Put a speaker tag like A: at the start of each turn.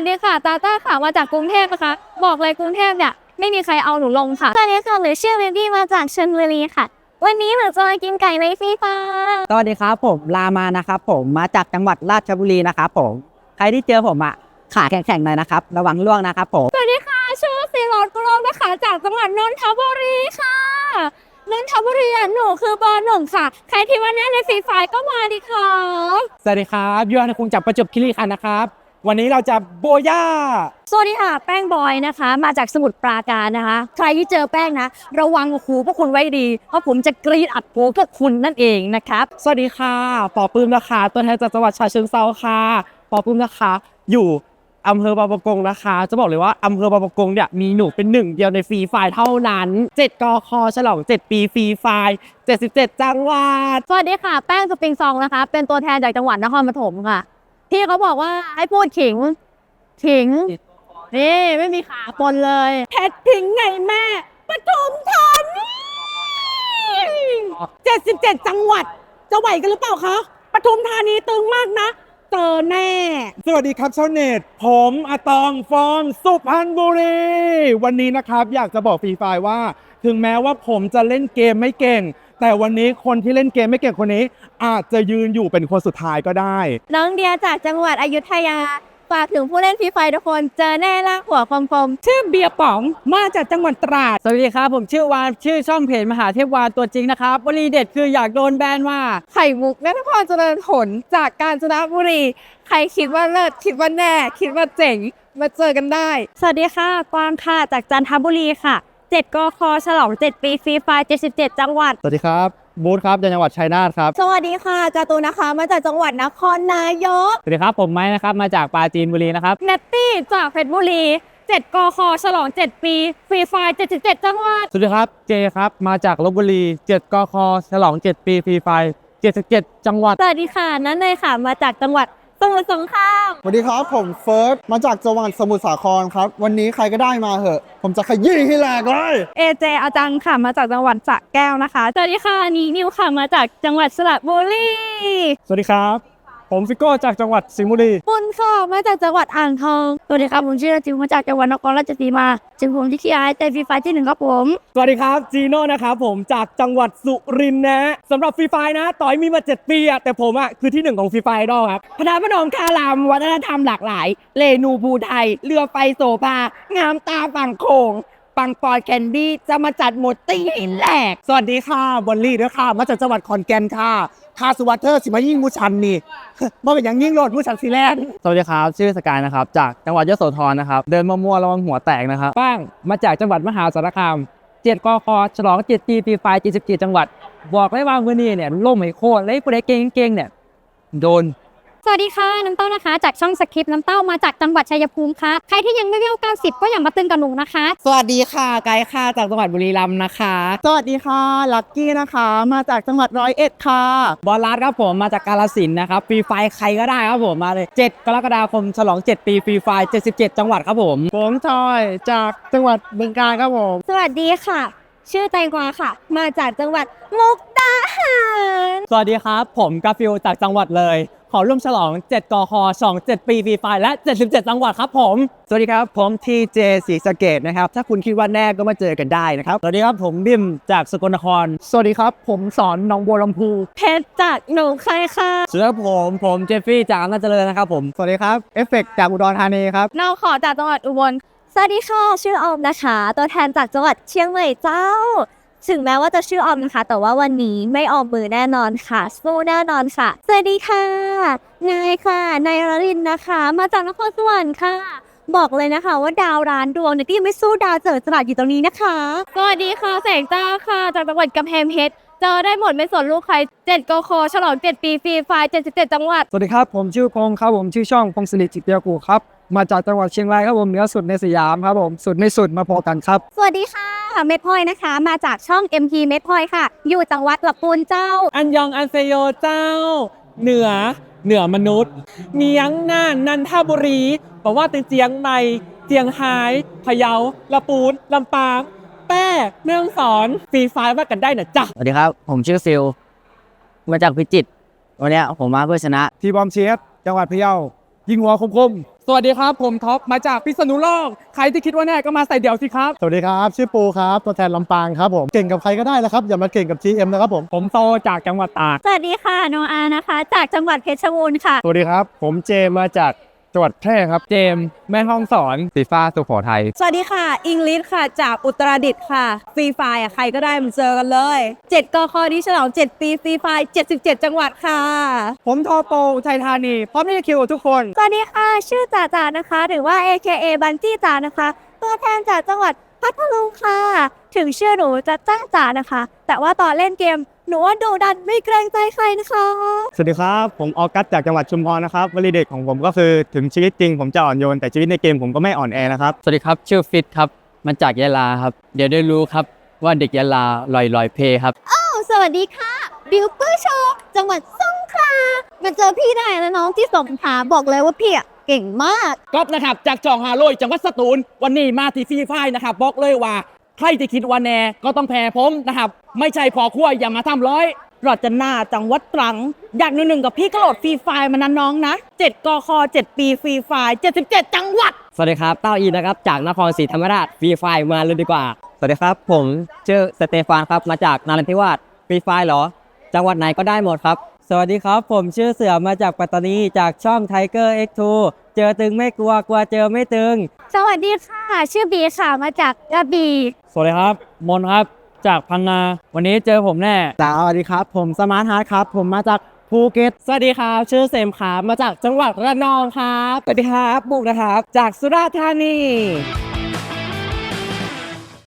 A: วัสดีค่ะ ตาต้าค่ะ มาจากกรุงเทพนะคะ บอกเลยกรุงเทพเนี่ย ไม่มีใครเอาหนูลงค่ะ สวัสดีค่ะหนูชื่อเบบี้มาจากชลบุรีค่ะ วันนี้หนูจะมากินไก่ในฟรีฟ้า
B: สวัสดีครับผมลามานะครับผมมาจากจังหวัดราชบุรีนะครับผม ใครที่เจอผมอะขาแข็งๆหน่อยนะครับ ระวังล่วงนะครับผม
A: สวัสดีค่ะ ชื่อสีรอดกรองนะคะ จากจังหวัดนนทบุรีค่ะนนทบุรีอะหนูคือเบอร์หนึ่งค่ะ ใครที่ว่าแน่ในฟรีไฟก็มาดิค่ะ
C: สวัสดีครับยูฮันคุงจากประจวบคีรีขันธ์นะครับ วันนี้เราจะโบย่า
A: สวัสดีค่ะ แป้งบอยนะคะ มาจากสมุทรปราการนะคะ ใครที่เจอแป้งนะ ระวังหูพวกคุณไว้ดี เพราะผมจะกรีดอัดโผพวกคุณนั่นเองนะครับ
C: สวัสดีค่ะปอปื้มนะคะ ตัวแทนจากจังหวัดฉะเชิงเซาค่ะปอปื้มนะคะ อยู่อำเภอบางประกงนะคะ จะบอกเลยว่าอำเภอบางประกงเนี่ยมีหนูเป็นหนึ่งเดียวในฟรีไฟล์เท่านั้น 7กอคอฉลอง 7 ปีฟรีไฟล์77 จังหวัด
A: สวัสดีค่ะ แป้งสปริงซองนะคะ เป็นตัวแทนจากจังหวัดนครปฐมค่ะ ที่เขาบอกว่าให้พูดขิง ขิง นี่ไม่มีขาปนเลยเพชรพิงไงแม่ปทุมธานี77จังหวัด จะไหวกันหรือเปล่าคะปทุมธานีตึงมากนะ เจอแน่
C: สวัสดีครับชาวเน็ต ผมอะตองฟอร์มสุพรรณบุรี วันนี้นะครับ อยากจะบอกฟรีไฟล์ว่า ถึงแม้ว่าผมจะเล่นเกมไม่เก่ง แต่วันนี้คนที่เล่นเกมไม่เก่งคนนี้ อาจจะยืนอยู่เป็นคนสุดท้ายก็ได้
A: น้องเดียจากจังหวัดอยุธยาฝากถึงผู้เล่นฟรีไฟทุกคนเจอแน่ลากหัวคมคมๆชื่อเบียร์ป๋องมาจากจังหวัดตราด
B: สวัสดีครับ ผมชื่อวาน ชื่อช่องเพจมหาเทพวานตัวจริงนะครับวลีเด็ดคืออยากโดนแบนว่า
A: ไข่มุกนัทพรเจริญผลจากกาญจนบุรี ใครคิดว่าเลิศคิดว่าแน่ คิดว่าเจ๋ง มาเจอกันได้ สวัสดีค่ะกวางค่ะจากจันทบุรีค่ะ 7กคฉลอง 7 ปีฟรีไฟล์77 จังหวัด
D: สวัสดีครับ บูธครับจากจังหวัดชัยนาทครับ
A: สวัสดีค่ะการ์ตูนนะคะ มาจากจังหวัดนครนายก
B: สวัสดีครับ ผมไม้นะครับ มาจากปราจีนบุรีนะครับ
A: เนตตี้จากเพชรบุรี 7กคฉลอง 7 ปีฟรีไฟล์77 จังหวัด
D: สวัสดีครับ เจครับ มาจากลบบุรี 7กคฉลอง 7 ปีฟรีไฟล์77 จังหวัด
A: สวัสดีค่ะนั่นเลยค่ะ มาจากจังหวัด สมุทรสงคราม
E: สวัสดีครับผมเฟิร์สมาจากจังหวัดสมุทรสาครครับ วันนี้ใครก็ได้มาเหอะ ผมจะขยี้ให้แหลกเลย
A: เอเจอาจังค่ะมาจากจังหวัดสระแก้วนะคะสวัสดีค่ะนีนิวค่ะมาจากจังหวัดสระบุรี
D: สวัสดีครับ ผมฟิโก้จากจังหวัดสิงห์บุรี
A: ปุณค่ะมาจากจังหวัดอ่างทอง สวัสดีครับผมชื่อจิวมาจากจังหวัดนครราชสีมาจึงผมที่ขี้อายแต่ฟรีไฟที่หนึ่งครับผม
C: สวัสดีครับจีโน่นะครับผมจากจังหวัดสุรินทร์นะสำหรับฟรีไฟนะ ต่อยมีมา 7 ปีอะแต่ผมอะคือที่หนึ่งของฟรีไฟดอลครับพระธาตุพนมคารามวัฒนธรรมหลากหลายเลนูภูไทย เรือไฟโสภางามตาฝั่งโขง ปังปอนแคนดี้จะมาจัดหมดตีให้แหลก สวัสดีค่ะบอลลี่ด้วยค่ะ มาจากจังหวัดขอนแก่นค่ะคาสุวัตเตอร์สิมายิ่งมูชันนี่มาเป็นอย่างยิ่งโลดมูชันซีแลนด์
D: สวัสดีครับ ชื่อสกายนะครับ จากจังหวัดยโสธรนะครับ เดินมั่วๆระวังหัวแตกนะครับป้างมาจากจังหวัดมหาสารคาม7กคฉลอง7ปีฟรีไฟล์77จังหวัด บอกเลยว่าวันนี้เนี่ยล่มไม่โคตรเลยผู้ใดเก่งๆเนี่ยโดน
A: สวัสดีค่ะ น้ำเต้านะคะ จากช่องสคริปต์น้ำเต้ามาจากจังหวัดชัยภูมิค่ะ ใครที่ยังไม่เวล90 ก็อย่ามาตึงกับหนูนะคะ
B: สวัสดีค่ะ ไกด์ค่ะ จากจังหวัดบุรีรัมย์นะคะ
E: สวัสดีค่ะ ลักกี้นะคะ มาจากจังหวัดร้อยเอ็ดค่ะ
B: บอลลัสครับผมมาจากกาลสินธุ์นะครับฟรีไฟล์ใครก็ได้ครับผมมาเลย 7 กรกฎาคมฉลอง 7 ปีฟรีไฟล์77 จังหวัดครับผม
D: ผมทอยจากจังหวัดบึงกาฬครับผม
A: สวัสดีค่ะ ชื่อแตงกวาค่ะ มาจากจังหวัดมุกดาหาร
B: สวัสดีครับ ผมกาฟิลจากจังหวัดเลย ขอร่วมฉลอง 7 กคฉลอง7ปีฟรีไฟล์และ 77 จังหวัดครับผม
D: สวัสดีครับ ผมทีเจสีสะเกตนะครับ ถ้าคุณคิดว่าแน่ก็มาเจอกันได้นะครับ
B: สวัสดีครับ ผมบิมจากสกลนคร
D: สวัสดีครับ ผมสอนหน้องบัวลำพู
A: เพชรจากหนูใครค่ะ
B: สวัสดีครับผมผมเจฟฟี่จากอำนาจเจริญนะครับผม
D: สวัสดีครับ เอฟเฟกจากอุดรธานีครับ
A: นอขอจากจังหวัดอุบล สวัสดีค่ะชื่อออมนะคะ ตัวแทนจากจังหวัดเชียงใหม่เจ้า ถึงแม้ว่าจะชื่อออมนะคะ แต่ว่าวันนี้ไม่ออมมือแน่นอนค่ะสู้แน่นอนค่ะ สวัสดีค่ะนายค่ะนายรรินนะคะ มาจากนครสวรรค์ค่ะ บอกเลยนะคะ ว่าดาวร้านดวงเนี่ยก็ยังไม่สู้ดาวเจิดจรัสอยู่ตรงนี้นะคะสวัสดีค่ะแสงจ้าค่ะ จากจังหวัดกำแพงเพชร เจอได้หมดไม่สนลูกใคร7กคฉลอง7ปีฟรีไฟล์77จังหวัด
D: สวัสดีครับ ผมชื่อพงศ์ครับผมชื่อช่องพงศิริจิตเตียกูครับ มาจากจังหวัดเชียงรายครับผมเหนือสุดในสยามครับผมสุดในสุดมาพอกันครับ
A: สวัสดีค่ะเม็ดพลอยนะคะ มาจากช่อง MP เม็ดพลอยค่ะ อยู่จังหวัดลำพูนเจ้า
C: อันยองอันเซโยเจ้า เหนือเหนือมนุษย์มียังน่านนันทบุรีบอกว่าตึงเจียงใหม่เจียงไฮ้พะเยาละปูนลำปาง แป้เมืองสอนฟรีไฟล์ว่ากันได้นะจ๊ะ
B: สวัสดีครับ ผมชื่อฟิลมาจากพิจิตรวันเนี้ยผมมาเพื่อชนะ
D: ทีบอมเชียสจังหวัดพะเยา
F: ยิงหัวคมๆสวัสดีครับผมท็อปมาจากพิษณุโลก ใครที่คิดว่าแน่ก็มาใส่เดี่ยวสิครับ
G: สวัสดีครับ ชื่อปูครับ ตัวแทนลำปางครับผม เก่งกับใครก็ได้นะครับ อย่ามาเก่งกับ GM นะครับผม
F: ผมโตจากจังหวัดตาก
H: สวัสดีค่ะ โนอานะคะ จากจังหวัดเพชรบูรณ์ค่ะ
F: สวัสดีครับ ผมเจมมาจาก จังหวัดแพร่ครับเจมส์แม่ห้องสอนสีฟ้าสุโขทัย
I: สวัสดีค่ะ อิงลิสค่ะ จากอุตรดิตถ์ค่ะ ฟรีไฟอะ ใครก็ได้มันเจอกันเลย 7กคที่ฉลอง 7 ปี ฟรีไฟ 77 จังหวัดค่ะ
C: ผมโทโปอุทัยธานี พร้อมที่จะคิวกับทุกคน
H: สวัสดีค่ะ ชื่อจ่าจ่านะคะ หรือว่า AKA บันจี้จ่านะคะ ตัวแทนจากจังหวัดพัทลุงค่ะ ถึงชื่อหนูจะจ้าจ่านะคะ แต่ว่าตอนเล่นเกม หนูว่าดูดันไม่เกรงใจใครนะคะ
J: สวัสดีครับ ผมออกัสจากจังหวัดชุมพรนะครับวลีเด็กของผมก็คือถึงชีวิตจริงผมจะอ่อนโยนแต่ชีวิตในเกมผมก็ไม่อ่อนแอนะครับ
F: สวัสดีครับ ชื่อฟิตครับ มาจากยะลาครับ เดี๋ยวได้รู้ครับว่าเด็กยะลาลอยลอยเพครับ
H: สวัสดีค่ะ บิวเปอร์โชว์จังหวัดสงขลามาเจอพี่ได้นะน้องที่สงขลาบอกเลยว่าพี่อะเก่งมาก
C: ก๊อฟนะครับจากจองฮาโลยจังหวัดสตูล วันนี้มาที่ฟรีไฟนะครับ บอกเลยว่า ใครที่คิดว่าแน่ก็ต้องแพ้ผมนะครับ ไม่ใช่พอขั้วอย่ามาทำร้อย
I: รอดจะหน้าจังหวัดตรัง อยากหนึ่งหนึ่งกับพี่ก็โหลดฟรีไฟมานะน้องนะ 7กค7ปีฟรีไฟ77 จังหวัด
B: สวัสดีครับเต้าอีนะครับ จากนครศรีธรรมราชฟรีไฟมาเลยดีกว่า สวัสดีครับ ผมชื่อสเตฟานครับมาจากนาราธิวาสฟรีไฟเหรอ จังหวัดไหนก็ได้หมดครับ สวัสดีครับผมชื่อเสือมาจากปัตตานีจากช่อง Tiger X2 เจอตึงไม่กลัวกลัวเจอไม่ตึง
H: สวัสดีค่ะ ชื่อบีค่ะมาจากกระบี่
F: สวัสดีครับ มนครับจากพังงาวันนี้เจอผมแน่
B: สวัสดีครับ ผมสมาร์ทฮาร์ดครับ ผมมาจากภูเก็ต
C: สวัสดีครับ ชื่อเซมครับมาจากจังหวัดระนองครับ สวัสดีครับบุกนะครับ จากสุราษฎร์ธานี